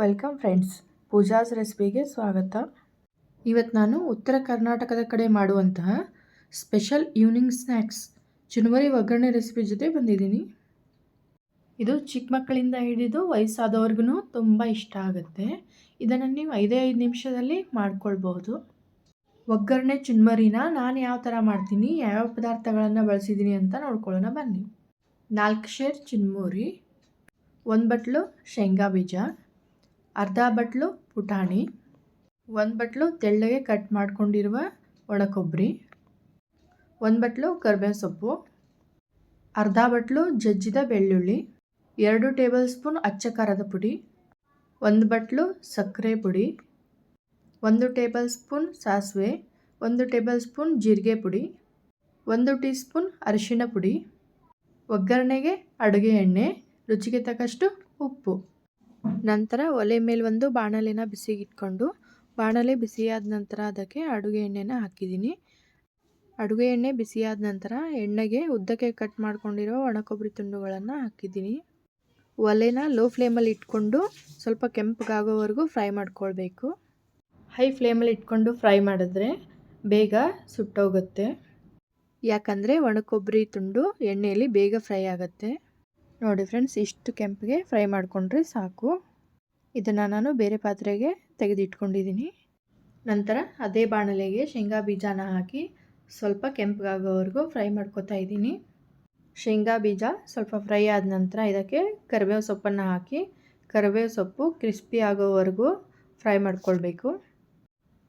Welcome friends. Pooja's ರೆಸಿಪಿಗೆ ಸ್ವಾಗತ. ಇವತ್ತು ನಾನು ಉತ್ತರ ಕರ್ನಾಟಕದ ಕಡೆ ಮಾಡುವಂತಹ ಸ್ಪೆಷಲ್ ಈವ್ನಿಂಗ್ ಸ್ನ್ಯಾಕ್ಸ್ ಚುನುವರಿ ಒಗ್ಗರಣೆ ರೆಸಿಪಿ ಜೊತೆ ಬಂದಿದ್ದೀನಿ. ಇದು ಚಿಕ್ಕ ಮಕ್ಕಳಿಂದ ಹಿಡಿದು ವಯಸ್ಸಾದವ್ರಿಗೂ ತುಂಬ ಇಷ್ಟ ಆಗುತ್ತೆ. ಇದನ್ನು ನೀವು ಐದೇ ಐದು ನಿಮಿಷದಲ್ಲಿ ಮಾಡ್ಕೊಳ್ಬಹುದು. ಒಗ್ಗರಣೆ ಚುನ್ಮರಿನ ನಾನು ಯಾವ ಥರ ಮಾಡ್ತೀನಿ, ಯಾವ್ಯಾವ ಪದಾರ್ಥಗಳನ್ನು ಬಳಸಿದ್ದೀನಿ ಅಂತ ನೋಡ್ಕೊಳ್ಳೋಣ ಬನ್ನಿ. ನಾಲ್ಕು ಶೇರ್ ಚಿನ್ಮೂರಿ ಒಂದು ಬಟ್ಲು ಶೇಂಗಾ ಬೀಜ ಅರ್ಧ ಬಟ್ಲು ಪುಟಾಣಿ, ಒಂದು ಬಟ್ಲು ತೆಳ್ಳಗೆ ಕಟ್ ಮಾಡ್ಕೊಂಡಿರುವ ಒಣ ಕೊಬ್ಬರಿ ಒಂದು ಬಟ್ಲು ಕರ್ಬೇವಿನ ಸೊಪ್ಪು, ಅರ್ಧ ಬಟ್ಲು ಜಜ್ಜಿದ ಬೆಳ್ಳುಳ್ಳಿ, ಎರಡು ಟೇಬಲ್ ಸ್ಪೂನ್ ಅಚ್ಚ ಖಾರದ ಪುಡಿ, ಒಂದು ಬಟ್ಲು ಸಕ್ಕರೆ ಪುಡಿ, ಒಂದು ಟೇಬಲ್ ಸ್ಪೂನ್ ಸಾಸಿವೆ, ಒಂದು ಟೇಬಲ್ ಸ್ಪೂನ್ ಜೀರಿಗೆ ಪುಡಿ, ಒಂದು ಟೀ ಸ್ಪೂನ್ ಅರಿಶಿಣ ಪುಡಿ, ಒಗ್ಗರಣೆಗೆ ಅಡುಗೆ ಎಣ್ಣೆ, ರುಚಿಗೆ ತಕ್ಕಷ್ಟು ಉಪ್ಪು. ನಂತರ ಒಲೆ ಮೇಲೆ ಒಂದು ಬಾಣಲೆನ ಬಿಸಿಗಿಟ್ಕೊಂಡು, ಬಾಣಲೆ ಬಿಸಿಯಾದ ನಂತರ ಅದಕ್ಕೆ ಅಡುಗೆ ಎಣ್ಣೆನ ಹಾಕಿದ್ದೀನಿ ಅಡುಗೆ ಎಣ್ಣೆ ಬಿಸಿಯಾದ ನಂತರ ಎಣ್ಣೆಗೆ ಉದ್ದಕ್ಕೆ ಕಟ್ ಮಾಡ್ಕೊಂಡಿರೋ ಒಣ ಕೊಬ್ಬರಿ ತುಂಡುಗಳನ್ನು ಹಾಕಿದ್ದೀನಿ ಒಲೆನ ಲೋ ಫ್ಲೇಮಲ್ಲಿ ಇಟ್ಕೊಂಡು ಸ್ವಲ್ಪ ಕೆಂಪಗಾಗೋವರೆಗೂ ಫ್ರೈ ಮಾಡ್ಕೊಳ್ಬೇಕು. ಹೈ ಫ್ಲೇಮಲ್ಲಿ ಇಟ್ಕೊಂಡು ಫ್ರೈ ಮಾಡಿದ್ರೆ ಬೇಗ ಸುಟ್ಟೋಗುತ್ತೆ. ಯಾಕಂದರೆ ಒಣ ಕೊಬ್ಬರಿ ತುಂಡು ಎಣ್ಣೆಯಲ್ಲಿ ಬೇಗ ಫ್ರೈ ಆಗುತ್ತೆ. ನೋಡಿ ಫ್ರೆಂಡ್ಸ್, ಇಷ್ಟು ಕೆಂಪಿಗೆ ಫ್ರೈ ಮಾಡಿಕೊಂಡ್ರೆ ಸಾಕು. ಇದನ್ನು ನಾನು ಬೇರೆ ಪಾತ್ರೆಗೆ ತೆಗೆದಿಟ್ಕೊಂಡಿದ್ದೀನಿ. ನಂತರ ಅದೇ ಬಾಣಲೆಗೆ ಶೇಂಗಾ ಬೀಜನ ಹಾಕಿ ಸ್ವಲ್ಪ ಕೆಂಪಗಾಗೋವರೆಗೂ ಫ್ರೈ ಮಾಡ್ಕೊತಾ ಇದ್ದೀನಿ. ಶೇಂಗಾ ಬೀಜ ಸ್ವಲ್ಪ ಫ್ರೈ ಆದ ನಂತರ ಇದಕ್ಕೆ ಕರಿಬೇವು ಸೊಪ್ಪನ್ನು ಹಾಕಿ ಕರಿಬೇವು ಸೊಪ್ಪು ಕ್ರಿಸ್ಪಿ ಆಗೋವರೆಗೂ ಫ್ರೈ ಮಾಡ್ಕೊಳ್ಬೇಕು.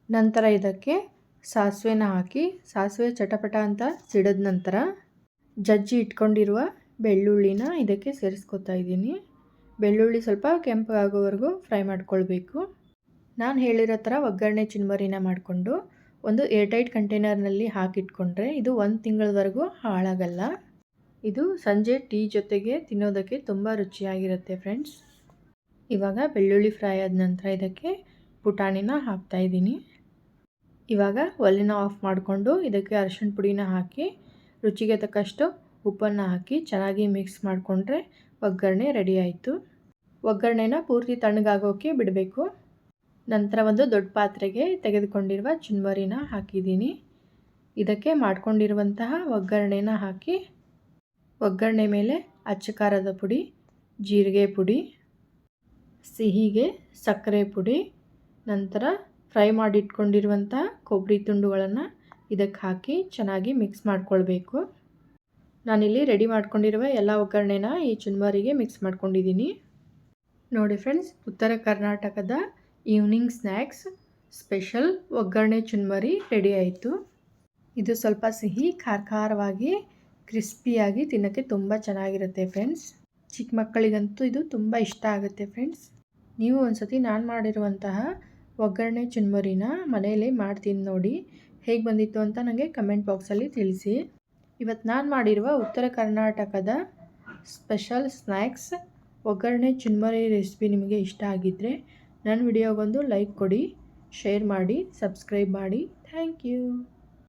ನಂತರ ಇದಕ್ಕೆ ಸಾಸಿವೆನ ಹಾಕಿ, ಸಾಸಿವೆ ಚಟಪಟ ಅಂತ ಸಿಡಿದ ನಂತರ ಜಜ್ಜಿ ಇಟ್ಕೊಂಡಿರುವ ಬೆಳ್ಳುಳ್ಳಿನ ಇದಕ್ಕೆ ಸೇರಿಸ್ಕೊತಾ ಇದ್ದೀನಿ. ಬೆಳ್ಳುಳ್ಳಿ ಸ್ವಲ್ಪ ಕೆಂಪಾಗೋವರೆಗೂ ಫ್ರೈ ಮಾಡ್ಕೊಳ್ಬೇಕು. ನಾನು ಹೇಳಿರೋ ಥರ ಒಗ್ಗರಣೆ ಚಿನ್ಮರಿನ ಮಾಡಿಕೊಂಡು ಒಂದು ಏರ್ಟೈಟ್ ಕಂಟೈನರ್ನಲ್ಲಿ ಹಾಕಿಟ್ಕೊಂಡ್ರೆ ಇದು ಒಂದು ತಿಂಗಳವರೆಗೂ ಹಾಳಾಗಲ್ಲ. ಇದು ಸಂಜೆ ಟೀ ಜೊತೆಗೆ ತಿನ್ನೋದಕ್ಕೆ ತುಂಬ ರುಚಿಯಾಗಿರುತ್ತೆ ಫ್ರೆಂಡ್ಸ್. ಇವಾಗ ಬೆಳ್ಳುಳ್ಳಿ ಫ್ರೈ ಆದ ನಂತರ ಇದಕ್ಕೆ ಪುಟಾಣಿನ ಹಾಕ್ತಾಯಿದ್ದೀನಿ ಇವಾಗ ಒಲೆನ ಆಫ್ ಮಾಡಿಕೊಂಡು ಇದಕ್ಕೆ ಅರಿಶಿನ ಪುಡಿನ ಹಾಕಿ ರುಚಿಗೆ ತಕ್ಕಷ್ಟು ಉಪ್ಪನ್ನು ಹಾಕಿ ಚೆನ್ನಾಗಿ ಮಿಕ್ಸ್ ಮಾಡಿಕೊಂಡ್ರೆ ಒಗ್ಗರಣೆ ರೆಡಿ ಆಯಿತು. ಒಗ್ಗರಣೆನ ಪೂರ್ತಿ ತಣ್ಣಗಾಗೋಕ್ಕೆ ಬಿಡಬೇಕು. ನಂತರ ಒಂದು ದೊಡ್ಡ ಪಾತ್ರೆಗೆ ತೆಗೆದುಕೊಂಡಿರುವ ಚುನ್ಮರಿನ ಹಾಕಿದ್ದೀನಿ. ಇದಕ್ಕೆ ಮಾಡಿಕೊಂಡಿರುವಂತಹ ಒಗ್ಗರಣೆನ ಹಾಕಿ ಒಗ್ಗರಣೆ ಮೇಲೆ ಅಚ್ಚ ಖಾರದ ಪುಡಿ, ಜೀರಿಗೆ ಪುಡಿ, ಸಿಹಿಗೆ ಸಕ್ಕರೆ ಪುಡಿ, ನಂತರ ಫ್ರೈ ಮಾಡಿಟ್ಕೊಂಡಿರುವಂತಹ ಕೊಬ್ಬರಿ ತುಂಡುಗಳನ್ನು ಇದಕ್ಕೆ ಹಾಕಿ ಚೆನ್ನಾಗಿ ಮಿಕ್ಸ್ ಮಾಡ್ಕೊಳ್ಬೇಕು. ನಾನಿಲ್ಲಿ ರೆಡಿ ಮಾಡ್ಕೊಂಡಿರುವ ಎಲ್ಲ ಒಗ್ಗರಣೆನ ಈ ಚುನ್ಮರಿಗೆ ಮಿಕ್ಸ್ ಮಾಡ್ಕೊಂಡಿದ್ದೀನಿ. ನೋಡಿ ಫ್ರೆಂಡ್ಸ್ ಉತ್ತರ ಕರ್ನಾಟಕದ ಈವ್ನಿಂಗ್ ಸ್ನ್ಯಾಕ್ಸ್ ಸ್ಪೆಷಲ್ ಒಗ್ಗರಣೆ ಚುನ್ಮರಿ ರೆಡಿ ಆಯಿತು. ಇದು ಸ್ವಲ್ಪ ಸಿಹಿ ಖಾರ ಖಾರವಾಗಿ ಕ್ರಿಸ್ಪಿಯಾಗಿ ತಿನ್ನೋಕ್ಕೆ ತುಂಬ ಚೆನ್ನಾಗಿರುತ್ತೆ ಫ್ರೆಂಡ್ಸ್ ಚಿಕ್ಕ ಮಕ್ಕಳಿಗಂತೂ ಇದು ತುಂಬ ಇಷ್ಟ ಆಗುತ್ತೆ ಫ್ರೆಂಡ್ಸ್ ನೀವು ಒಂದು ಸತಿ ನಾನು ಮಾಡಿರುವಂತಹ ಒಗ್ಗರಣೆ ಚುನ್ಮರಿನ ಮನೆಯಲ್ಲಿ ಮಾಡ್ತೀನಿ ನೋಡಿ. ಹೇಗೆ ಬಂದಿತ್ತು ಅಂತ ನನಗೆ ಕಮೆಂಟ್ ಬಾಕ್ಸಲ್ಲಿ ತಿಳಿಸಿ. ಇವತ್ತು ನಾನು ಮಾಡಿರುವ ಉತ್ತರ ಕರ್ನಾಟಕದ ಸ್ಪೆಷಲ್ ಸ್ನ್ಯಾಕ್ಸ್ ಒಗ್ಗರಣೆ ಚುನ್ಮರಿ ರೆಸಿಪಿ ನಿಮಗೆ ಇಷ್ಟ ಆಗಿದ್ದರೆ ನನ್ನ ವಿಡಿಯೋಗೊಂದು ಲೈಕ್ ಕೊಡಿ ಶೇರ್ ಮಾಡಿ ಸಬ್ಸ್ಕ್ರೈಬ್ ಮಾಡಿ. Thank you